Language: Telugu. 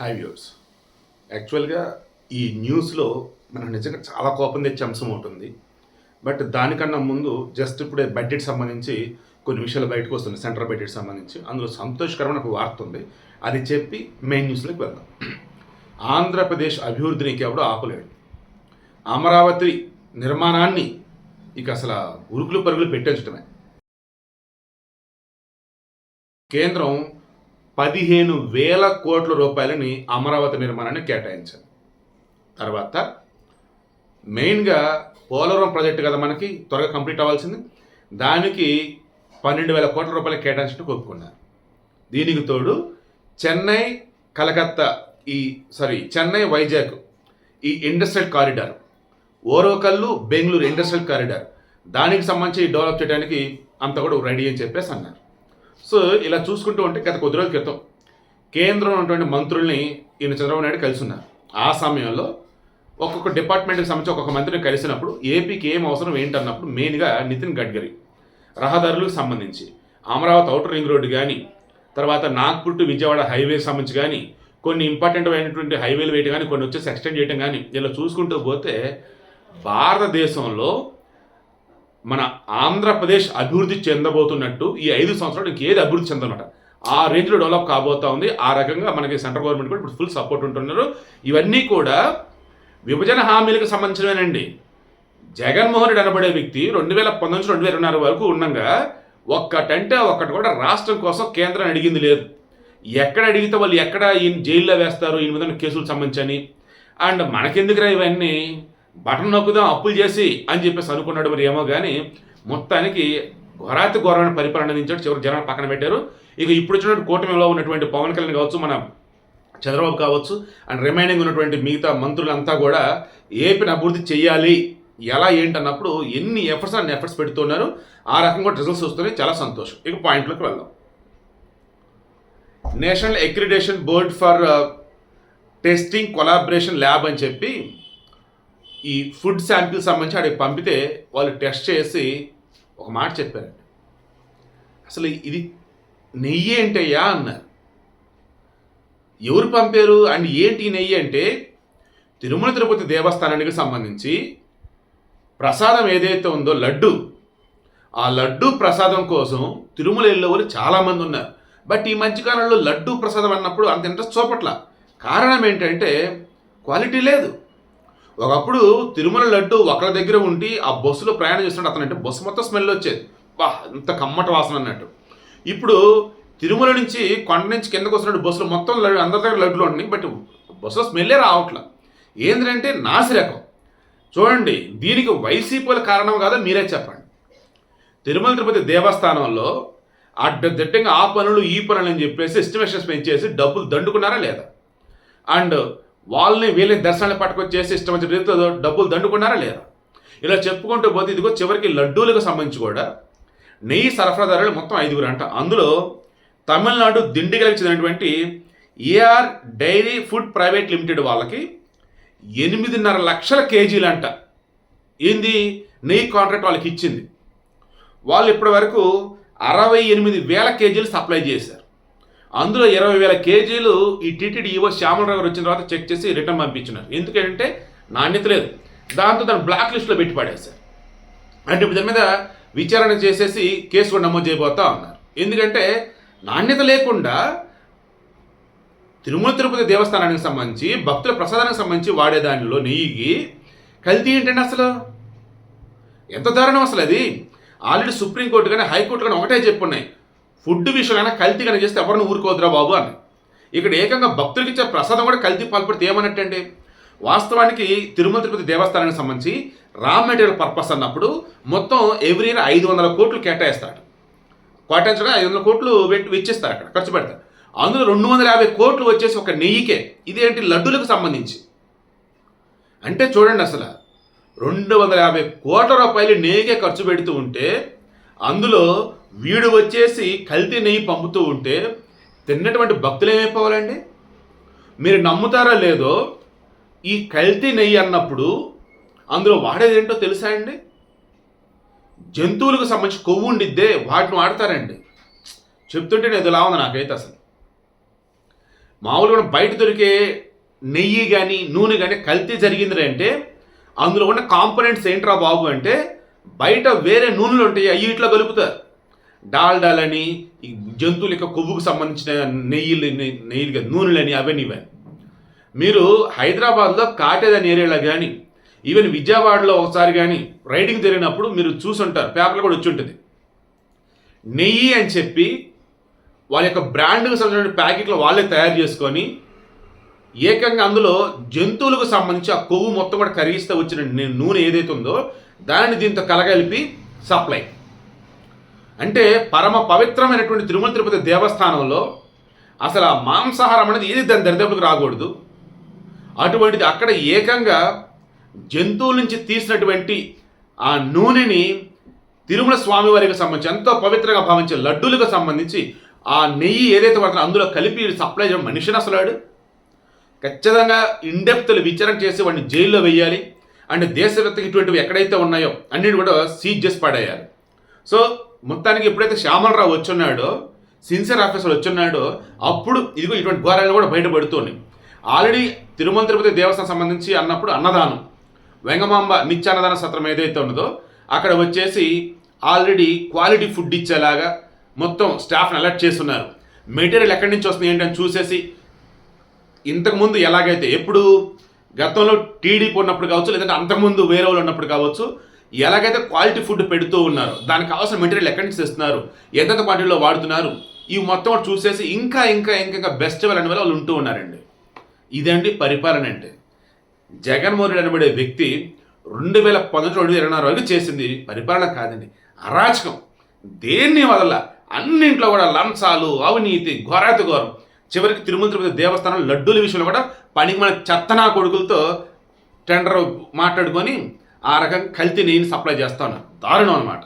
హై వ్యూర్స్ యాక్చువల్గా ఈ న్యూస్లో మనం నిజంగా చాలా కోపం తెచ్చే అంశం ఉంటుంది బట్ దానికన్నా ముందు జస్ట్ ఇప్పుడే బడ్జెట్ సంబంధించి కొన్ని విషయాలు బయటకు వస్తుంది సెంట్రల్ బడ్జెట్ సంబంధించి. అందులో సంతోషకరమైన ఒక వార్త ఉంది. అది చెప్పి మెయిన్ న్యూస్లోకి వెళ్దాం. ఆంధ్రప్రదేశ్ అభివృద్ధిని ఎవడు ఆపలేడు. అమరావతి నిర్మాణాన్ని ఇక అసలు ఉరుకులు పరుగులు పెట్టించడమే కేంద్రం పదిహేను వేల కోట్ల రూపాయలని అమరావతి నిర్మాణాన్ని కేటాయించింది. తర్వాత మెయిన్గా పోలవరం ప్రాజెక్టు కదా మనకి త్వరగా కంప్లీట్ అవ్వాల్సింది. దానికి పన్నెండు వేల కోట్ల రూపాయలు కేటాయించడం ఒప్పుకున్నారు. దీనికి తోడు చెన్నై కలకత్తా ఈ సారీ చెన్నై వైజాగ్ ఈ industrial corridor Orvakallu Bengaluru industrial corridor దానికి సంబంధించి డెవలప్ చేయడానికి అంత కూడా రెడీ అని చెప్పేసి అన్నారు. సో ఇలా చూసుకుంటూ ఉంటే గత కొద్ది రోజుల క్రితం కేంద్రంలో ఉన్నటువంటి మంత్రుల్ని ఈయన చంద్రబాబు నాయుడు కలిసి ఉన్నారు. ఆ సమయంలో ఒక్కొక్క డిపార్ట్మెంట్కి సంబంధించి ఒక్కొక్క మంత్రిని కలిసినప్పుడు ఏపీకి ఏం అవసరం ఏంటన్నప్పుడు మెయిన్గా నితిన్ గడ్కరీ రహదారులకు సంబంధించి అమరావతి అవుటర్ రింగ్ రోడ్డు కానీ తర్వాత నాగ్పూర్ టు విజయవాడ హైవే సంబంధించి కానీ కొన్ని ఇంపార్టెంట్ అయినటువంటి హైవేలు వేయటం కానీ కొన్ని వచ్చేసి ఎక్స్టెండ్ చేయటం కానీ ఇలా చూసుకుంటూ పోతే భారతదేశంలో మన ఆంధ్రప్రదేశ్ అభివృద్ధి చెందబోతున్నట్టు ఈ ఐదు సంవత్సరాలు ఇంకేది అభివృద్ధి చెందనమాట. ఆ రేంజ్లో డెవలప్ కాబోతా ఉంది. ఆ రకంగా మనకి సెంట్రల్ గవర్నమెంట్ కూడా ఇప్పుడు ఫుల్ సపోర్ట్ ఉంటున్నారు. ఇవన్నీ కూడా విభజన హామీలకు సంబంధించినవేనండి. జగన్మోహన్ రెడ్డి అనబడే వ్యక్తి రెండు వేల పంతొమ్మిది నుంచి రెండు వేల ఇరవై నాలుగు వరకు ఉండగా ఒక్కటంటే ఒక్కటి కూడా రాష్ట్రం కోసం కేంద్రం అడిగింది లేదు. ఎక్కడ అడిగితే వాళ్ళు ఎక్కడ ఈయన జైల్లో వేస్తారు ఈయన మీద కేసులకు సంబంధించని. అండ్ మనకెందుకురా ఇవన్నీ? బటన్ నొక్కుదాం అప్పులు చేసి అని చెప్పేసి అనుకున్నాడు మరి ఏమో కానీ మొత్తానికి ఘోరాతి ఘోరమైన పరిపాలన అందించాడు. చివరి జనాలు పక్కన పెట్టారు. ఇక ఇప్పుడు వచ్చినటువంటి కూటమిలో ఉన్నటువంటి పవన్ కళ్యాణ్ కావచ్చు మన చంద్రబాబు కావచ్చు అండ్ రిమైనింగ్ ఉన్నటువంటి మిగతా మంత్రులంతా కూడా ఏపీని అభివృద్ధి చేయాలి ఎలా ఏంటన్నప్పుడు ఎన్ని ఎఫర్ట్స్ అన్ని ఎఫర్ట్స్ పెడుతున్నారు ఆ రకంగా రిజల్ట్స్ వస్తున్నాయి. చాలా సంతోషం. ఇక పాయింట్లోకి వెళ్దాం. National accreditation board for testing collaboration lab అని చెప్పి ఈ ఫుడ్ శాంపిల్ సంబంధించి ఆడికి పంపితే వాళ్ళు టెస్ట్ చేసి ఒక మాట చెప్పారండి అసలు ఇది నెయ్యి ఏంటయ్యా అన్నారు. ఎవరు పంపారు? అండ్ ఏంటి నెయ్యి అంటే తిరుమల తిరుపతి దేవస్థానానికి సంబంధించి ప్రసాదం ఏదైతే ఉందో లడ్డు ఆ లడ్డు ప్రసాదం కోసం తిరుమల వెళ్ళేవారు చాలామంది ఉన్నారు. బట్ ఈ మధ్యకాలంలో లడ్డు ప్రసాదం అన్నప్పుడు అంత ఇంట్రెస్ట్ చూపట్ల. కారణం ఏంటంటే క్వాలిటీ లేదు. ఒకప్పుడు తిరుమల లడ్డు ఒకరి దగ్గర ఉండి ఆ బస్సులో ప్రయాణం చేస్తుంటే అతను అంటే బస్సు మొత్తం స్మెల్ వచ్చేది. బా ఇంత కమ్మట వాసన అన్నట్టు. ఇప్పుడు తిరుమల నుంచి కొండ నుంచి కిందకు వస్తున్నట్టు బస్సులు మొత్తం లడ్డు అందరి దగ్గర లడ్డులు ఉంటున్నాయి బట్ బస్సులో స్మెల్లే రావట్లా. ఏంటంటే నాసిరకం. చూడండి దీనికి వైసీపీల కారణం కాదో మీరే చెప్పండి. తిరుమల తిరుపతి దేవస్థానంలో అడ్డదిడ్డంగా ఆ పనులు ఈ పనులు అని చెప్పేసి ఎస్టిమేషన్స్ పెంచేసి డబ్బులు దండుకున్నారా లేదా? అండ్ వాళ్ళని వీళ్ళని దర్శనాలు పట్టుకొచ్చేసి ఇష్టం వచ్చిన రీతిలో డబ్బులు దండుకున్నారా లేదా? ఇలా చెప్పుకుంటూ పోతే ఇదిగో చివరికి లడ్డూలకు సంబంధించి కూడా నెయ్యి సరఫరాదారులు మొత్తం ఐదుగురు అంట. అందులో తమిళనాడు దిండిగలకు చెందినటువంటి AR dairy food private limited వాళ్ళకి ఎనిమిదిన్నర లక్షల కేజీలు అంట. ఏంది? నెయ్యి కాంట్రాక్ట్ వాళ్ళకి ఇచ్చింది. వాళ్ళు ఇప్పటి వరకు అరవై ఎనిమిది వేల కేజీలు సప్లై చేశారు. అందులో ఇరవై వేల కేజీలు ఈ టీటీడీ ఈవో శ్యామలరావు గారు వచ్చిన తర్వాత చెక్ చేసి రిటర్న్ పంపించినారు. ఎందుకంటే నాణ్యత లేదు. దాంతో దాన్ని బ్లాక్ లిస్ట్లో పెట్టి పడేశారు. అంటే ఇప్పుడు దాని మీద విచారణ చేసేసి కేసు కూడా నమోదు చేయబోతా ఉన్నారు. ఎందుకంటే నాణ్యత లేకుండా తిరుమల తిరుపతి దేవస్థానానికి సంబంధించి భక్తుల ప్రసాదానికి సంబంధించి వాడే దానిలో నెయ్యి కల్తీ ఏంటండి అసలు? ఎంత దారుణం అసలు అది? ఆల్రెడీ సుప్రీంకోర్టు కానీ హైకోర్టు కానీ ఒకటే చెప్పున్నాయి. ఫుడ్ విషయంలో కల్తీ కనిపిస్తే చేస్తే ఎవరిని ఊరుకోవద్దురా బాబు అని ఇక్కడ ఏకంగా భక్తులకి ఇచ్చే ప్రసాదం కూడా కల్తీ పాల్పడితే ఏమన్నట్టండి? వాస్తవానికి తిరుమల తిరుపతి దేవస్థానానికి సంబంధించి రా మెటీరియల్ పర్పస్ అన్నప్పుడు మొత్తం ఎవ్రీ ఇయర్ ఐదు వందల కోట్లు కేటాయిస్తాడు కేటాయించడం ఐదు వందల కోట్లు పెట్టి వెచ్చిస్తారు అక్కడ ఖర్చు పెడతారు. అందులో రెండు వందల యాభై కోట్లు వచ్చేసి ఒక నెయ్యికే. ఇదేంటి లడ్డులకు సంబంధించి? అంటే చూడండి అసలు రెండు వందల యాభై కోట్ల రూపాయలు నెయ్యికే ఖర్చు పెడుతూ ఉంటే అందులో వీడు వచ్చేసి కల్తీ నెయ్యి పంపుతూ ఉంటే తిన్నటువంటి భక్తులు ఏమైపోవాలండి? మీరు నమ్ముతారా లేదో ఈ కల్తీ నెయ్యి అన్నప్పుడు అందులో వాడేది ఏంటో తెలుసా అండి? జంతువులకు సంబంధించి కొవ్వు ఉండిద్దే వాటిని వాడతారండి. చెప్తుంటే నేను ఇలా ఉంది నాకైతే అసలు. మామూలుగా బయట దొరికే నెయ్యి కానీ నూనె కానీ కల్తీ జరిగింది అంటే అందులో ఉన్న కాంపోనెంట్స్ ఏంట్రా బాబు అంటే బయట వేరే నూనెలు ఉంటాయి అవి ఇట్లా కలుపుతారు. డాల్డాలని ఈ జంతువుల యొక్క కొవ్వుకు సంబంధించిన నెయ్యిలు నె- నెయ్యిలు కాదు, నూనెలని అవన్నీ ఇవన్నీ మీరు హైదరాబాద్లో కాటేజ్ అనే ఏరియాలో కానీ ఈవెన్ విజయవాడలో ఒకసారి కానీ రైడింగ్ జరిగినప్పుడు మీరు చూసుంటారు పేపర్లో కూడా వచ్చి ఉంటుంది. నెయ్యి అని చెప్పి వాళ్ళ యొక్క బ్రాండ్కి సంబంధించిన ప్యాకెట్లు వాళ్ళే తయారు చేసుకొని ఏకంగా అందులో జంతువులకు సంబంధించి ఆ కొవ్వు మొత్తం కూడా కరిగిస్తే వచ్చిన నూనె ఏదైతే ఉందో దానిని దీంతో కలగలిపి సప్లై. అంటే పరమ పవిత్రమైనటువంటి తిరుమల తిరుపతి దేవస్థానంలో అసలు ఆ మాంసాహారం అనేది ఏది దాని దరిదాపులకు రాకూడదు. అటువంటిది అక్కడ ఏకంగా జంతువుల నుంచి తీసినటువంటి ఆ నూనెని తిరుమల స్వామివారికి సంబంధించి ఎంతో పవిత్రంగా భావించే లడ్డూలకు సంబంధించి ఆ నెయ్యి ఏదైతే పడుతుందో అందులో కలిపి సప్లై చేయడం మనిషిని అసలు వాడు? ఖచ్చితంగా ఇండెప్త్లు విచారణ చేసి వాడిని జైల్లో వెయ్యాలి అండ్ దేశవ్యాప్తంగా ఇటువంటివి ఎక్కడైతే ఉన్నాయో అన్నిటి కూడా సీజ్ చేసి పడేయాలి సో మొత్తానికి ఎప్పుడైతే శ్యామలరావు వచ్చున్నాడో సిన్సియర్ ఆఫీసర్ వచ్చున్నాడో అప్పుడు ఇదిగో ఇటువంటి ఘోరాలు కూడా బయటపడుతున్నాయి. ఆల్రెడీ తిరుమల తిరుపతి దేవస్థానం సంబంధించి అన్నప్పుడు అన్నదానం వెంగమాంబ నిత్యాన్నదాన సత్రం ఏదైతే ఉన్నదో అక్కడ వచ్చేసి ఆల్రెడీ క్వాలిటీ ఫుడ్ ఇచ్చేలాగా మొత్తం స్టాఫ్ని అలర్ట్ చేస్తున్నారు. మెటీరియల్ ఎక్కడి నుంచి వస్తుంది ఏంటని చూసేసి ఇంతకుముందు ఎలాగైతే ఎప్పుడు గతంలో టీడీపీ ఉన్నప్పుడు కావచ్చు లేదంటే అంతకుముందు వేరే వాళ్ళు ఉన్నప్పుడు కావచ్చు ఎలాగైతే క్వాలిటీ ఫుడ్ పెడుతూ ఉన్నారు దానికి కావాల్సిన మెటీరియల్ ఎక్కడి నుంచి తెస్తున్నారు ఎంతెంత క్వాంటిటీలో వాడుతున్నారు ఇవి మొత్తం చూసేసి ఇంకా ఇంకా ఇంకా ఇంకా బెస్ట్ అనే వాళ్ళు ఉంటూ ఉన్నారండి. ఇదండి పరిపాలన అంటే జగన్మోహన్ రెడ్డి అనబడే వ్యక్తి రెండు వేల పంతొమ్మిది రెండు వేల ఇరవై నాలుగు వరకు చేసింది పరిపాలన కాదండి అరాచకం. దేన్ని వదల అన్నింట్లో కూడా లంచాలు అవినీతి ఘోరాతి ఘోరం. చివరికి తిరుమల తిరుపతి దేవస్థానం లడ్డూల విషయంలో కూడా పనికి మన చెత్తనా కొడుకులతో టెండర్ మాట్లాడుకొని ఆ రకం కల్తీ నెయ్యిని సప్లై చేస్తా ఉన్నారు. దారుణం అనమాట